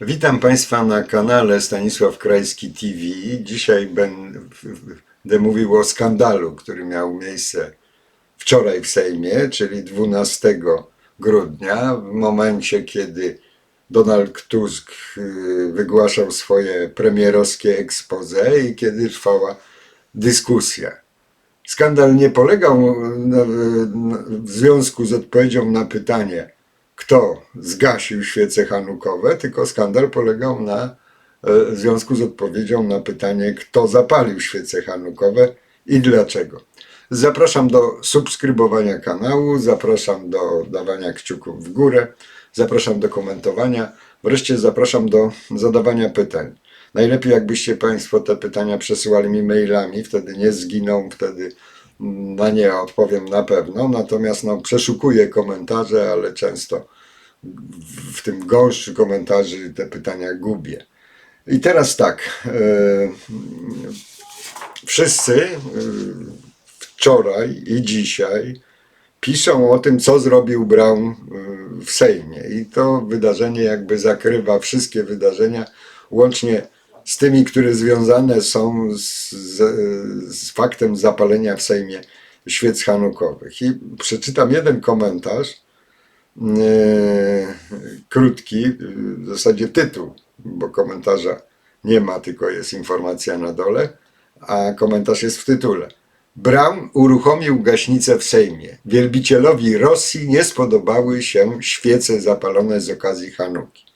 Witam Państwa na kanale Stanisław Krajski TV. Dzisiaj będę mówił o skandalu, który miał miejsce wczoraj w Sejmie, czyli 12 grudnia, w momencie, kiedy Donald Tusk y, wygłaszał swoje premierowskie expose i kiedy trwała dyskusja. Skandal nie polegał na, na, w związku z odpowiedzią na pytanie, kto zgasił świece hanukowe, tylko skandal polegał na e, w związku z odpowiedzią na pytanie, kto zapalił świece hanukowe i dlaczego. Zapraszam do subskrybowania kanału, zapraszam do dawania kciuków w górę, zapraszam do komentowania, wreszcie zapraszam do zadawania pytań. Najlepiej jakbyście Państwo te pytania przesyłali mi mailami, wtedy nie zginą, wtedy na nie odpowiem na pewno. Natomiast no, przeszukuję komentarze, ale często w tym gąszczu komentarzy te pytania gubię. I teraz tak. E, wszyscy e, wczoraj i dzisiaj piszą o tym, co zrobił Brown e, w Sejmie. I to wydarzenie jakby zakrywa wszystkie wydarzenia, łącznie z tymi, które związane są z, z, faktem zapalenia w Sejmie świec hanukowych. I przeczytam jeden komentarz, e, krótki, w zasadzie tytuł, bo komentarza nie ma, tylko jest informacja na dole, a komentarz jest w tytule. Brown uruchomił gaśnicę w Sejmie. Wielbicielowi Rosji nie spodobały się świece zapalone z okazji Hanuki.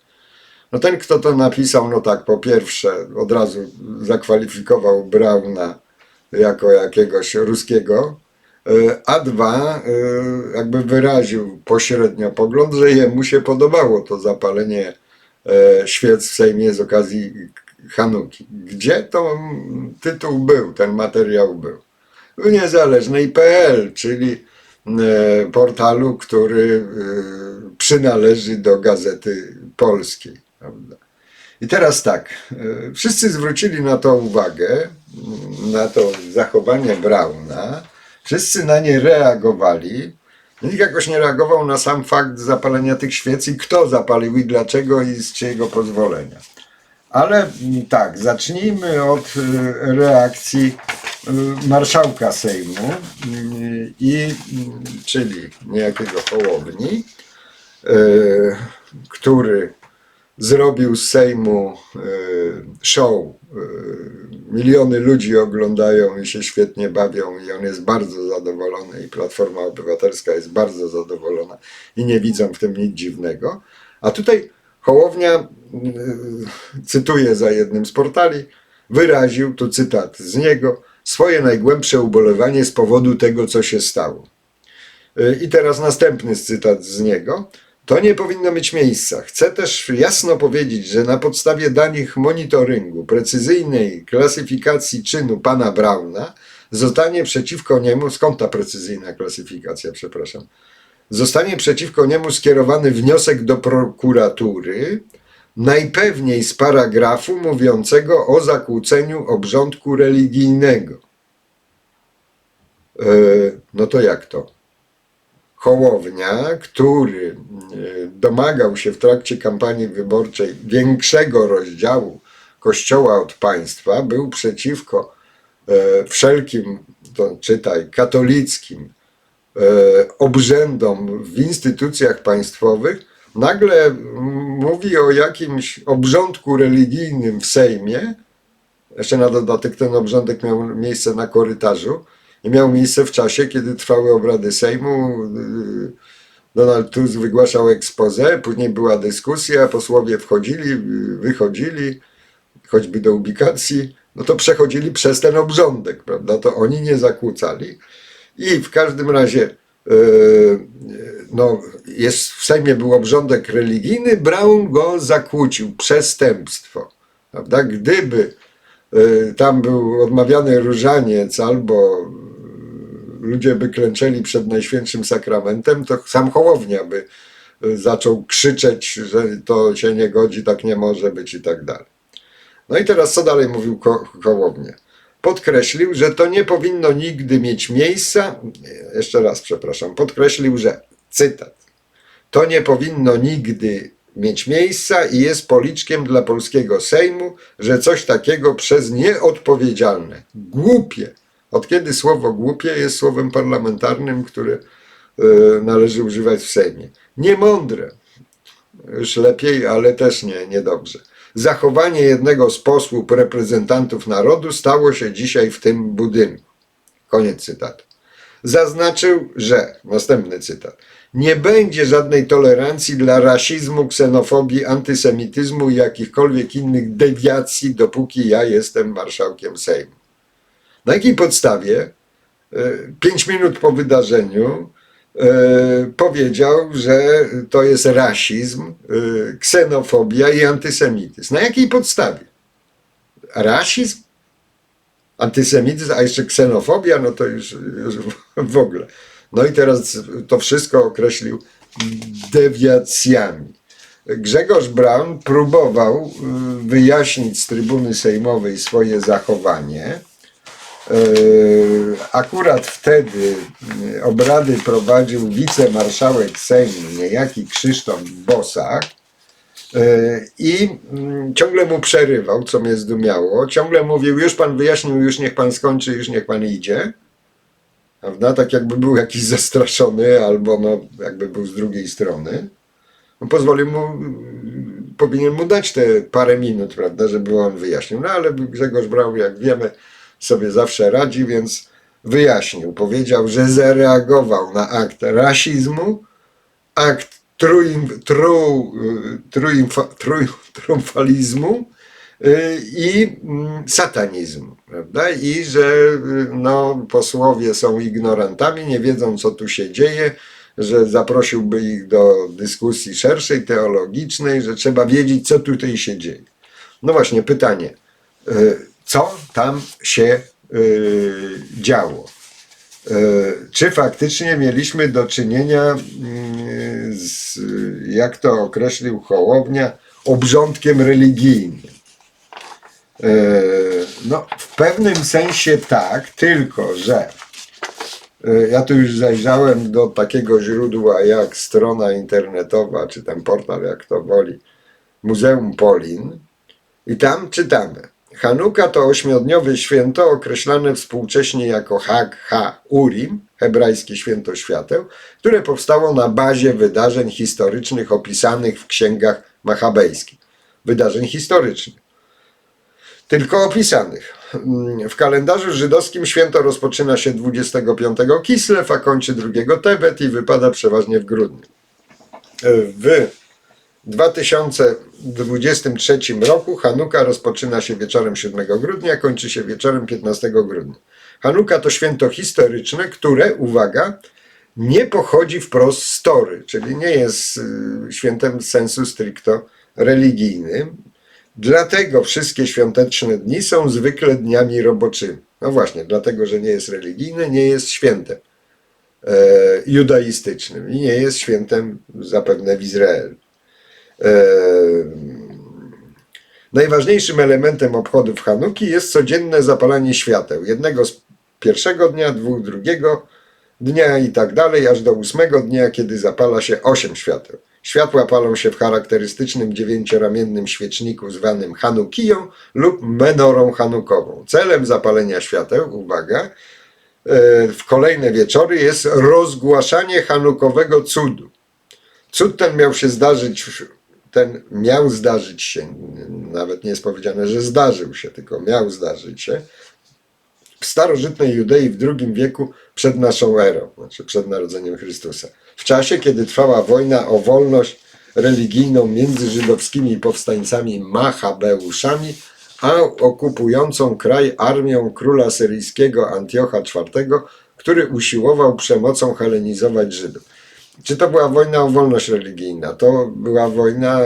No ten, kto to napisał, no tak, po pierwsze, od razu zakwalifikował Brauna jako jakiegoś ruskiego, e, a dwa, e, jakby wyraził pośrednio pogląd, że jemu się podobało to zapalenie e, świec w Sejmie z okazji Hanuki. Gdzie to tytuł był, ten materiał był? W niezależnej.pl, czyli portalu, który przynależy do Gazety Polskiej. Prawda? I teraz tak, e, wszyscy zwrócili na to uwagę, m, na to zachowanie Brauna, wszyscy na nie reagowali. Nikt jakoś nie reagował na sam fakt zapalenia tych świec i kto zapalił i dlaczego i z czyjego pozwolenia. Ale m, tak, zacznijmy od e, reakcji e, marszałka Sejmu, m, i, czyli niejakiego Hołowni, który zrobił z Sejmu e, show. e, Miliony ludzi oglądają i się świetnie bawią, i on jest bardzo zadowolony, i Platforma Obywatelska jest bardzo zadowolona, i nie widzą w tym nic dziwnego. A tutaj Hołownia, e, cytuję za jednym z portali, wyraził, tu cytat z niego, swoje najgłębsze ubolewanie z powodu tego, co się stało. I teraz następny cytat z niego. To nie powinno mieć miejsca. Chcę też jasno powiedzieć, że na podstawie danych monitoringu precyzyjnej klasyfikacji czynu pana Brauna zostanie przeciwko niemu, skąd ta precyzyjna klasyfikacja, przepraszam, zostanie przeciwko niemu skierowany wniosek do prokuratury, najpewniej z paragrafu mówiącego o zakłóceniu obrządku religijnego. E, No to jak to? Hołownia, który e, domagał się w trakcie kampanii wyborczej większego rozdziału Kościoła od państwa, był przeciwko e, wszelkim, to czytaj, katolickim e, obrzędom w instytucjach państwowych, nagle mówi o jakimś obrządku religijnym w Sejmie. Jeszcze na dodatek ten obrządek miał miejsce na korytarzu i miał miejsce w czasie, kiedy trwały obrady Sejmu. Donald Tusk wygłaszał expose, później była dyskusja, posłowie wchodzili, wychodzili, choćby do ubikacji, no to przechodzili przez ten obrządek, prawda? To oni nie zakłócali. I w każdym razie, yy, no, jest, w Sejmie był obrządek religijny, Brown go zakłócił, przestępstwo, prawda? Gdyby y, tam był odmawiany różaniec albo ludzie by klęczeli przed Najświętszym Sakramentem, to sam Hołownia by y, zaczął krzyczeć, że to się nie godzi, tak nie może być i tak dalej. No i teraz co dalej mówił Ko- Hołownia? Podkreślił, że to nie powinno nigdy mieć miejsca, jeszcze raz przepraszam, podkreślił, że, cytat, to nie powinno nigdy mieć miejsca i jest policzkiem dla polskiego Sejmu, że coś takiego przez nieodpowiedzialne, głupie, od kiedy słowo głupie jest słowem parlamentarnym, które e, należy używać w Sejmie, niemądre, już lepiej, ale też nie, niedobrze. Zachowanie jednego z posłów reprezentantów narodu stało się dzisiaj w tym budynku. Koniec cytatu. Zaznaczył, że, następny cytat, nie będzie żadnej tolerancji dla rasizmu, ksenofobii, antysemityzmu i jakichkolwiek innych dewiacji, dopóki ja jestem marszałkiem Sejmu. Na jakiej podstawie, e, pięć minut po wydarzeniu, e, powiedział, że to jest rasizm, e, ksenofobia i antysemityzm. Na jakiej podstawie? Rasizm? Antysemityzm, a jeszcze ksenofobia, no to już, już w ogóle. No i teraz to wszystko określił dewiacjami. Grzegorz Braun próbował wyjaśnić z trybuny sejmowej swoje zachowanie. Y, Akurat wtedy y, obrady prowadził wicemarszałek Sejmu, niejaki Krzysztof Bosak. Y, I mm, ciągle mu przerywał, co mnie zdumiało. Ciągle mówił: Już pan wyjaśnił, już niech pan skończy, już niech pan idzie. Prawda? Tak jakby był jakiś zastraszony, albo no, jakby był z drugiej strony. No, pozwolił mu, powinien mu dać te parę minut, prawda, żeby on wyjaśnił. No ale Grzegorz Braun, jak wiemy, sobie zawsze radzi, więc wyjaśnił. Powiedział, że zareagował na akt rasizmu, akt truim, tru, y, i mm, satanizmu, prawda? I że y, no, posłowie są ignorantami, nie wiedzą, co tu się dzieje, że zaprosiłby ich do dyskusji szerszej, teologicznej, że trzeba wiedzieć, co tutaj się dzieje. No właśnie, pytanie, y, co tam się y, działo? E, czy faktycznie mieliśmy do czynienia mm, z, jak to określił Hołownia, obrządkiem religijnym. E, No, w pewnym sensie tak, tylko że e, ja tu już zajrzałem do takiego źródła jak strona internetowa, czy ten portal, jak to woli, Muzeum Polin i tam czytamy. Hanuka to ośmiodniowe święto określane współcześnie jako Hag Ha Urim, hebrajskie święto świateł, które powstało na bazie wydarzeń historycznych opisanych w księgach machabejskich. Wydarzeń historycznych. Tylko opisanych. W kalendarzu żydowskim święto rozpoczyna się 25 Kislew, a kończy 2 Tebet i wypada przeważnie w grudniu. W 2023 roku Hanuka rozpoczyna się wieczorem 7 grudnia, kończy się wieczorem 15 grudnia. Hanuka to święto historyczne, które, uwaga, nie pochodzi wprost z Tory, czyli nie jest y, świętem sensu stricto religijnym. Dlatego wszystkie świąteczne dni są zwykle dniami roboczymi. No właśnie, dlatego, że nie jest religijny, nie jest świętem e, judaistycznym i nie jest świętem zapewne w Izraelu. Najważniejszym elementem obchodów Hanuki jest codzienne zapalanie świateł. Jednego z pierwszego dnia, dwóch drugiego dnia i tak dalej, aż do ósmego dnia, kiedy zapala się osiem świateł. Światła palą się w charakterystycznym dziewięcioramiennym świeczniku zwanym Hanukiją lub menorą hanukową. Celem zapalenia świateł, uwaga, e, w kolejne wieczory jest rozgłaszanie hanukowego cudu. Cud ten miał się zdarzyć, ten miał zdarzyć się, nawet nie jest powiedziane, że zdarzył się, tylko miał zdarzyć się w starożytnej Judei w II wieku przed naszą erą, znaczy przed narodzeniem Chrystusa. W czasie, kiedy trwała wojna o wolność religijną między żydowskimi powstańcami Machabeuszami, a okupującą kraj armią króla syryjskiego Antiocha IV, który usiłował przemocą helenizować Żydów. Czy to była wojna o wolność religijna? To była wojna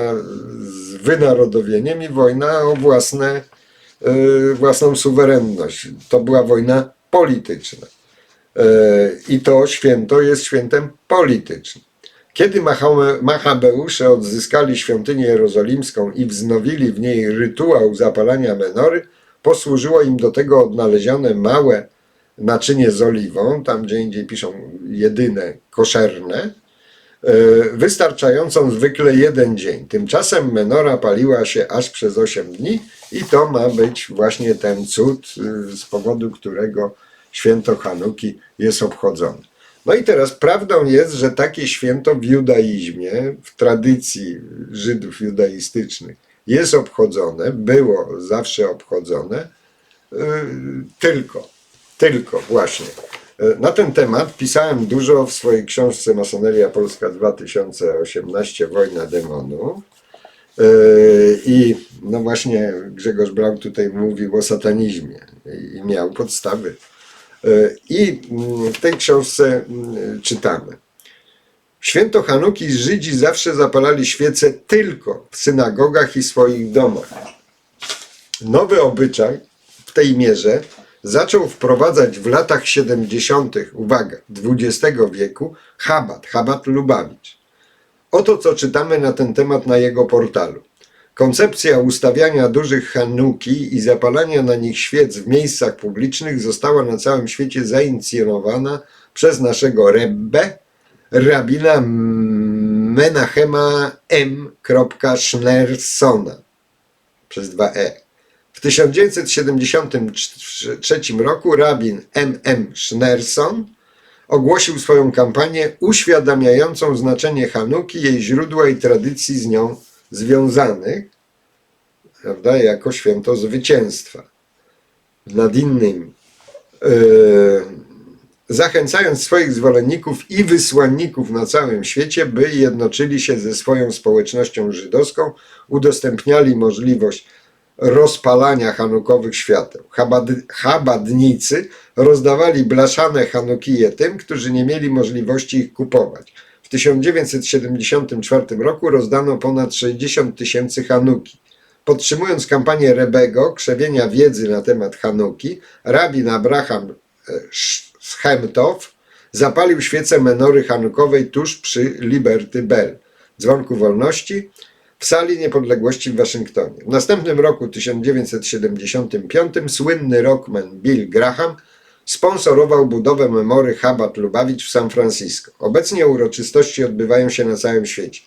z wynarodowieniem i wojna o własne, yy, własną suwerenność. To była wojna polityczna. Yy, I to święto jest świętem politycznym. Kiedy Machabeusze odzyskali świątynię jerozolimską i wznowili w niej rytuał zapalania menory, posłużyło im do tego odnalezione małe naczynie z oliwą, tam gdzie indziej piszą jedyne koszerne, wystarczającą zwykle jeden dzień. Tymczasem menora paliła się aż przez 8 dni i to ma być właśnie ten cud, y, z powodu którego święto Hanuki jest obchodzone. No i teraz prawdą jest, że takie święto w judaizmie, w tradycji Żydów judaistycznych jest obchodzone, było zawsze obchodzone, y, tylko, tylko właśnie. Y, Na ten temat pisałem dużo w swojej książce Masoneria Polska 2018 Wojna demonów. Yy, I no właśnie Grzegorz Braun tutaj mówił o satanizmie i miał podstawy. Yy, I mm, w tej książce mm, czytamy. W Święto Hanuki Żydzi zawsze zapalali świece tylko w synagogach i swoich domach. Nowy obyczaj w tej mierze zaczął wprowadzać w latach 70., uwaga, XX wieku Chabat, Chabat Lubawicz. Oto co czytamy na ten temat na jego portalu. Koncepcja ustawiania dużych hanuki i zapalania na nich świec w miejscach publicznych została na całym świecie zainicjowana przez naszego Rebbe, rabina Menachema M. Schneersona przez dwa E. W 1973 roku rabin M. M. Schneerson ogłosił swoją kampanię uświadamiającą znaczenie Hanuki, jej źródła i tradycji z nią związanych, prawda, jako święto zwycięstwa nad innymi. Yy, zachęcając swoich zwolenników i wysłanników na całym świecie, by jednoczyli się ze swoją społecznością żydowską, udostępniali możliwość rozpalania hanukowych świateł. Chabad, chabadnicy rozdawali blaszane hanukije tym, którzy nie mieli możliwości ich kupować. W 1974 roku rozdano ponad 60 tysięcy hanuki. Podtrzymując kampanię Rebego, krzewienia wiedzy na temat Hanuki, rabin Abraham e, Schemtow zapalił świecę menory hanukowej tuż przy Liberty Bell, dzwonku wolności, w sali niepodległości w Waszyngtonie. W następnym roku 1975 słynny rockman Bill Graham sponsorował budowę memory Chabad Lubawicz w San Francisco. Obecnie uroczystości odbywają się na całym świecie.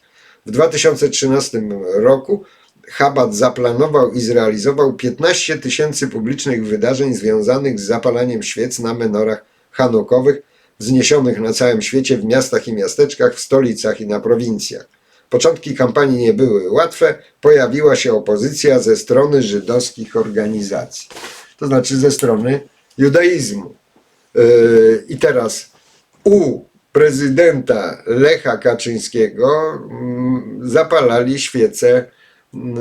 W 2013 roku Chabad zaplanował i zrealizował 15 tysięcy publicznych wydarzeń związanych z zapalaniem świec na menorach hanukowych wzniesionych na całym świecie w miastach i miasteczkach, w stolicach i na prowincjach. Początki kampanii nie były łatwe, pojawiła się opozycja ze strony żydowskich organizacji, to znaczy ze strony judaizmu. Yy, I teraz u prezydenta Lecha Kaczyńskiego mm, zapalali świece mm,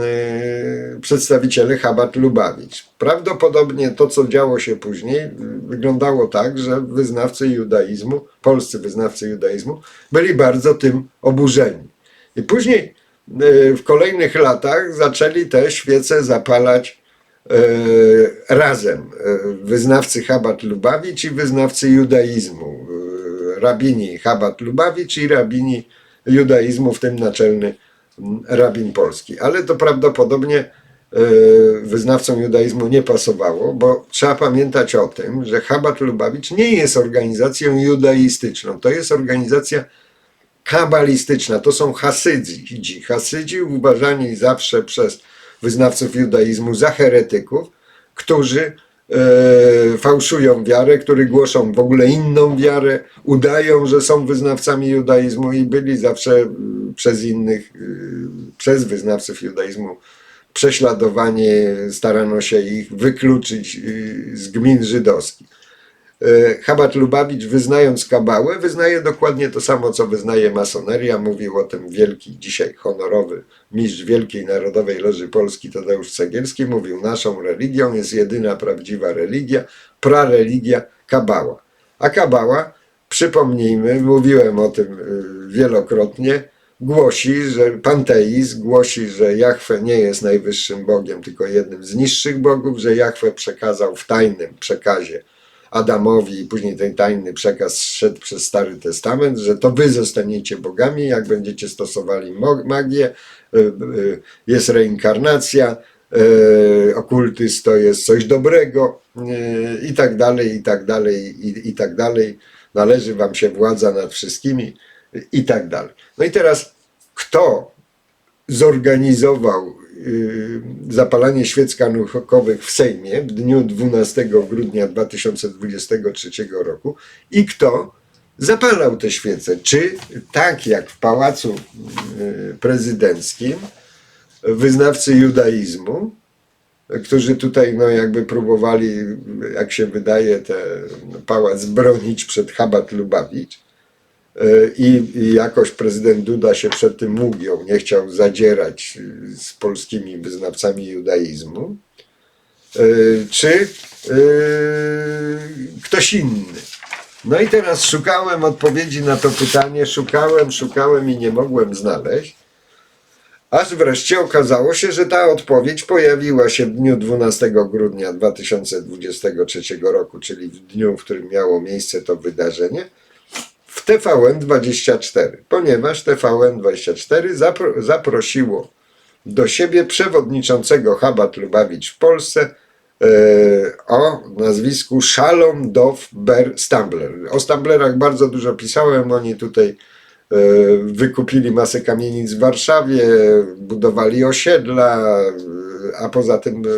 przedstawiciele Chabad Lubawicz. Prawdopodobnie to, co działo się później, wyglądało tak, że wyznawcy judaizmu, polscy wyznawcy judaizmu, byli bardzo tym oburzeni. I później y, w kolejnych latach zaczęli te świece zapalać y, razem. Y, Wyznawcy Chabad Lubawicz i wyznawcy judaizmu. Rabini Chabad Lubawicz i rabini judaizmu, w tym naczelny rabin polski. Ale to prawdopodobnie wyznawcom judaizmu nie pasowało, bo trzeba pamiętać o tym, że Chabad Lubawicz nie jest organizacją judaistyczną. To jest organizacja kabalistyczna, to są hasydzi. Hasydzi uważani zawsze przez wyznawców judaizmu za heretyków, którzy e, fałszują wiarę, którzy głoszą w ogóle inną wiarę, udają, że są wyznawcami judaizmu i byli zawsze przez innych, y, przez wyznawców judaizmu prześladowani, starano się ich wykluczyć y, z gmin żydowskich. E, Chabad Lubawicz, wyznając kabałę, wyznaje dokładnie to samo, co wyznaje masoneria. Mówił o tym wielki, dzisiaj honorowy mistrz Wielkiej Narodowej Loży Polski Tadeusz Cegielski. Mówił, naszą religią jest jedyna prawdziwa religia, prareligia kabała. A kabała, przypomnijmy, mówiłem o tym y, wielokrotnie, głosi, że panteizm głosi, że Jahwe nie jest najwyższym Bogiem, tylko jednym z niższych bogów, że Jahwe przekazał w tajnym przekazie Adamowi i później ten tajny przekaz szedł przez Stary Testament, że to wy zostaniecie bogami, jak będziecie stosowali magię, y, y, jest reinkarnacja, y, okultyzm to jest coś dobrego i tak dalej, i tak dalej, i, i tak dalej. Należy wam się władza nad wszystkimi i tak dalej. No i teraz kto zorganizował zapalanie świec kanukowych w Sejmie w dniu 12 grudnia 2023 roku i kto zapalał te świece? Czy tak jak w pałacu y, prezydenckim wyznawcy judaizmu, którzy tutaj no jakby próbowali, jak się wydaje, ten pałac bronić przed Chabat Lubawicz. E, I, jakoś prezydent Duda się przed tym ugiął, nie chciał zadzierać z polskimi wyznawcami judaizmu. E, Czy y, ktoś inny? No i teraz szukałem odpowiedzi na to pytanie, szukałem, szukałem i nie mogłem znaleźć. Aż wreszcie okazało się, że ta odpowiedź pojawiła się w dniu 12 grudnia 2023 roku, czyli w dniu, w którym miało miejsce to wydarzenie, w TVN24, ponieważ TVN24 zapro, zaprosiło do siebie przewodniczącego Chabat Lubawicz w Polsce e, o nazwisku Shalom Dov Ber Stambler. O Stamblerach bardzo dużo pisałem, oni tutaj e, wykupili masę kamienic w Warszawie, budowali osiedla, a poza tym e,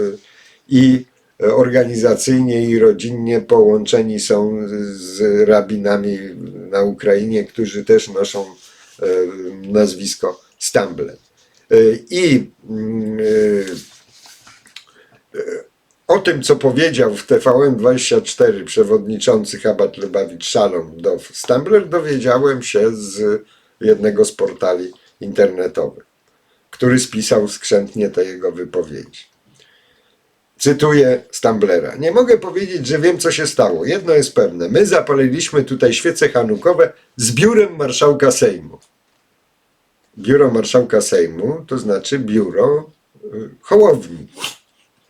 i organizacyjnie i rodzinnie połączeni są z rabinami na Ukrainie, którzy też noszą e, nazwisko Stambler. E, I mm, e, o tym, co powiedział w TVN24 przewodniczący Chabat Lubawicz Szalom do Stambler, dowiedziałem się z jednego z portali internetowych, który spisał skrzętnie te jego wypowiedzi. Cytuję Stamblera. Nie mogę powiedzieć, że wiem, co się stało. Jedno jest pewne. My zapaliliśmy tutaj świece hanukowe z biurem marszałka Sejmu. Biuro marszałka Sejmu to znaczy biuro y, Hołowni.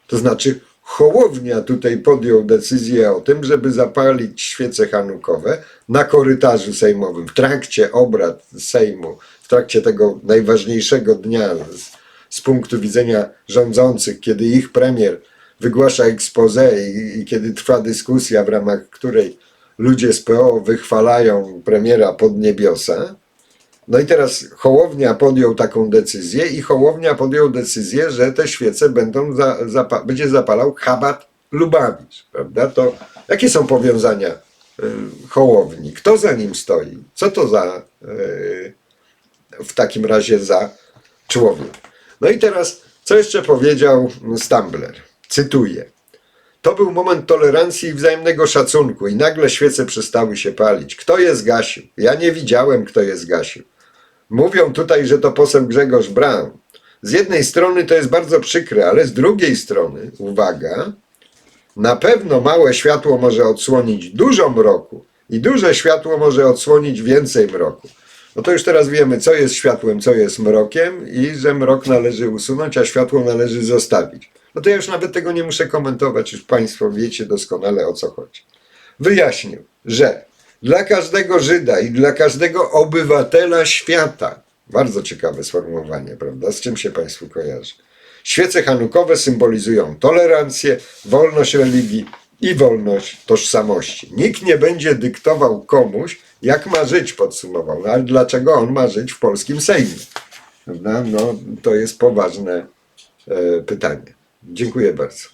To znaczy Hołownia tutaj podjął decyzję o tym, żeby zapalić świece hanukowe na korytarzu sejmowym w trakcie obrad Sejmu, w trakcie tego najważniejszego dnia z, z punktu widzenia rządzących, kiedy ich premier wygłasza expose i, i kiedy trwa dyskusja, w ramach której ludzie z PO wychwalają premiera pod niebiosa. No i teraz Hołownia podjął taką decyzję i Hołownia podjął decyzję, że te świece będą za, zapa, będzie zapalał Chabat Lubawicz, prawda? To jakie są powiązania y, Hołowni? Kto za nim stoi? Co to za y, w takim razie za człowiek? No i teraz, co jeszcze powiedział Stambler? Cytuję. To był moment tolerancji i wzajemnego szacunku i nagle świece przestały się palić. Kto je zgasił? Ja nie widziałem, kto je zgasił. Mówią tutaj, że to poseł Grzegorz Braun. Z jednej strony to jest bardzo przykre, ale z drugiej strony, uwaga, na pewno małe światło może odsłonić dużo mroku i duże światło może odsłonić więcej mroku. No to już teraz wiemy, co jest światłem, co jest mrokiem i że mrok należy usunąć, a światło należy zostawić. No to ja już nawet tego nie muszę komentować, już Państwo wiecie doskonale o co chodzi. Wyjaśnił, że dla każdego Żyda i dla każdego obywatela świata, bardzo ciekawe sformułowanie, prawda? Z czym się Państwu kojarzy? Świece hanukowe symbolizują tolerancję, wolność religii i wolność tożsamości. Nikt nie będzie dyktował komuś, jak ma żyć, podsumował. No ale dlaczego on ma żyć w polskim Sejmie? No, to jest poważne e, pytanie. Dziękuję bardzo.